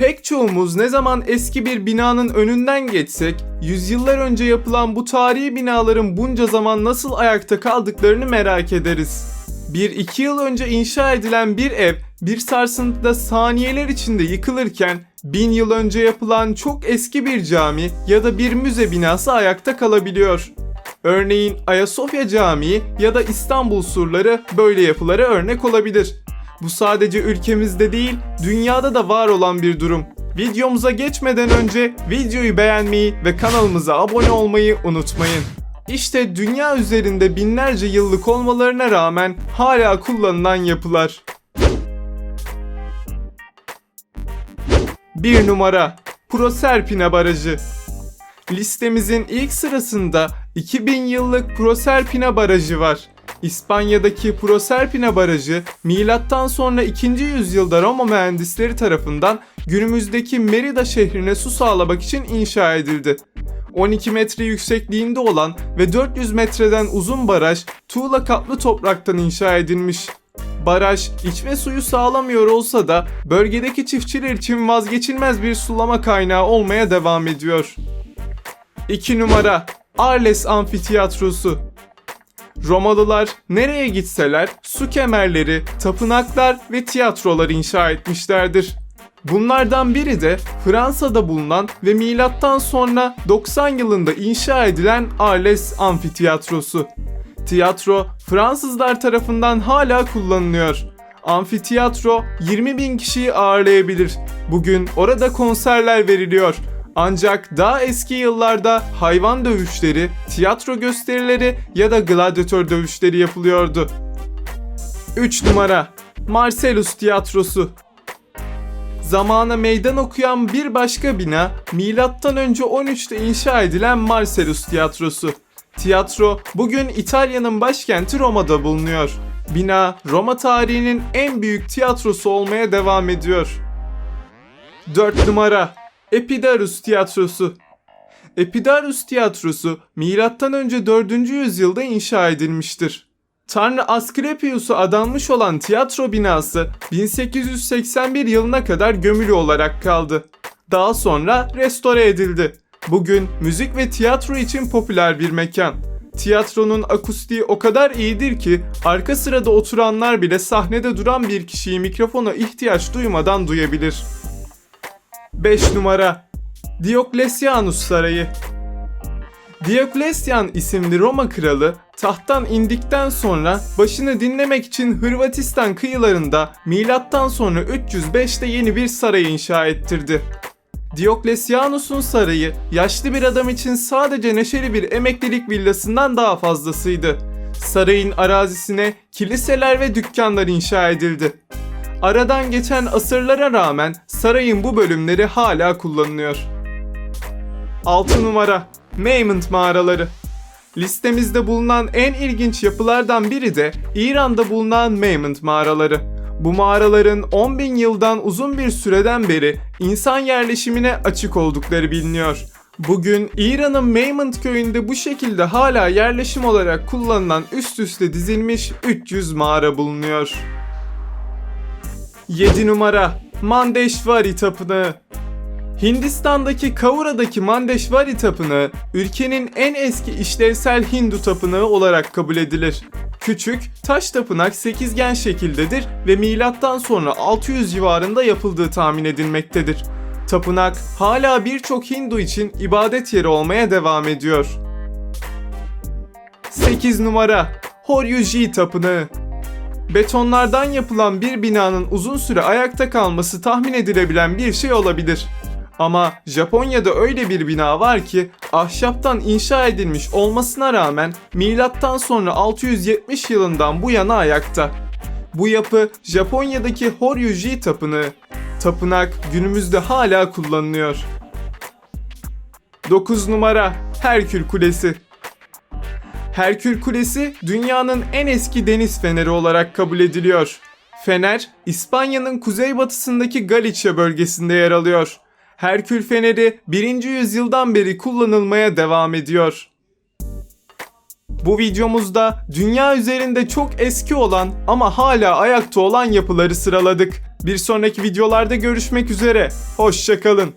Pek çoğumuz ne zaman eski bir binanın önünden geçsek, yüzyıllar önce yapılan bu tarihi binaların bunca zaman nasıl ayakta kaldıklarını merak ederiz. Bir iki yıl önce inşa edilen bir ev bir sarsıntıda saniyeler içinde yıkılırken bin yıl önce yapılan çok eski bir cami ya da bir müze binası ayakta kalabiliyor. Örneğin Ayasofya Camii ya da İstanbul surları böyle yapılara örnek olabilir. Bu sadece ülkemizde değil, dünyada da var olan bir durum. Videomuza geçmeden önce videoyu beğenmeyi ve kanalımıza abone olmayı unutmayın. İşte dünya üzerinde binlerce yıllık olmalarına rağmen hala kullanılan yapılar. 1 numara Proserpina Barajı Listemizin ilk sırasında 2000 yıllık Proserpina Barajı var. İspanya'daki Proserpina Barajı milattan sonra 2. yüzyılda Roma mühendisleri tarafından günümüzdeki Merida şehrine su sağlamak için inşa edildi. 12 metre yüksekliğinde olan ve 400 metreden uzun baraj tuğla kaplı topraktan inşa edilmiş. Baraj içme suyu sağlamıyor olsa da bölgedeki çiftçiler için vazgeçilmez bir sulama kaynağı olmaya devam ediyor. 2 numara Arles Amfiteyatrosu Romalılar nereye gitseler su kemerleri, tapınaklar ve tiyatrolar inşa etmişlerdir. Bunlardan biri de Fransa'da bulunan ve milattan sonra 90 yılında inşa edilen Arles Amfiteyatrosu. Tiyatro Fransızlar tarafından hala kullanılıyor. Amfiteyatro 20 bin kişiyi ağırlayabilir. Bugün orada konserler veriliyor. Ancak daha eski yıllarda hayvan dövüşleri, tiyatro gösterileri ya da gladyatör dövüşleri yapılıyordu. 3 numara Marcellus Tiyatrosu Zamana meydan okuyan bir başka bina milattan önce 13'te inşa edilen Marcellus Tiyatrosu. Tiyatro bugün İtalya'nın başkenti Roma'da bulunuyor. Bina Roma tarihinin en büyük tiyatrosu olmaya devam ediyor. 4 numara Epidaurus Tiyatrosu Epidaurus Tiyatrosu milattan önce 4. yüzyılda inşa edilmiştir. Tanrı Asklepios'a adanmış olan tiyatro binası 1881 yılına kadar gömülü olarak kaldı. Daha sonra restore edildi. Bugün müzik ve tiyatro için popüler bir mekan. Tiyatronun akustiği o kadar iyidir ki arka sırada oturanlar bile sahnede duran bir kişiyi mikrofona ihtiyaç duymadan duyabilir. 5 numara Dioklesianus Sarayı Dioklesyan isimli Roma kralı tahttan indikten sonra başını dinlemek için Hırvatistan kıyılarında milattan sonra 305'te yeni bir saray inşa ettirdi. Dioklesianus'un sarayı yaşlı bir adam için sadece neşeli bir emeklilik villasından daha fazlasıydı. Sarayın arazisine kiliseler ve dükkanlar inşa edildi. Aradan geçen asırlara rağmen sarayın bu bölümleri hala kullanılıyor. 6 numara Maymont mağaraları. Listemizde bulunan en ilginç yapılardan biri de İran'da bulunan Maymont mağaraları. Bu mağaraların 10 bin yıldan uzun bir süreden beri insan yerleşimine açık oldukları biliniyor. Bugün İran'ın Maymont köyünde bu şekilde hala yerleşim olarak kullanılan üst üste dizilmiş 300 mağara bulunuyor. 7 numara Mandeşvari Tapınağı Hindistan'daki Kavura'daki Mandeşvari Tapınağı, ülkenin en eski işlevsel Hindu tapınağı olarak kabul edilir. Küçük, taş tapınak sekizgen şekildedir ve milattan sonra 600 civarında yapıldığı tahmin edilmektedir. Tapınak hala birçok Hindu için ibadet yeri olmaya devam ediyor. 8 numara Horyuji Tapınağı Betonlardan yapılan bir binanın uzun süre ayakta kalması tahmin edilebilen bir şey olabilir. Ama Japonya'da öyle bir bina var ki ahşaptan inşa edilmiş olmasına rağmen milattan sonra 670 yılından bu yana ayakta. Bu yapı Japonya'daki Horyuji Tapınağı. Tapınak günümüzde hala kullanılıyor. 9 numara Herkül Kulesi Herkül Kulesi dünyanın en eski deniz feneri olarak kabul ediliyor. Fener, İspanya'nın kuzeybatısındaki Galicia bölgesinde yer alıyor. Herkül Feneri 1. yüzyıldan beri kullanılmaya devam ediyor. Bu videomuzda dünya üzerinde çok eski olan ama hala ayakta olan yapıları sıraladık. Bir sonraki videolarda görüşmek üzere. Hoşçakalın.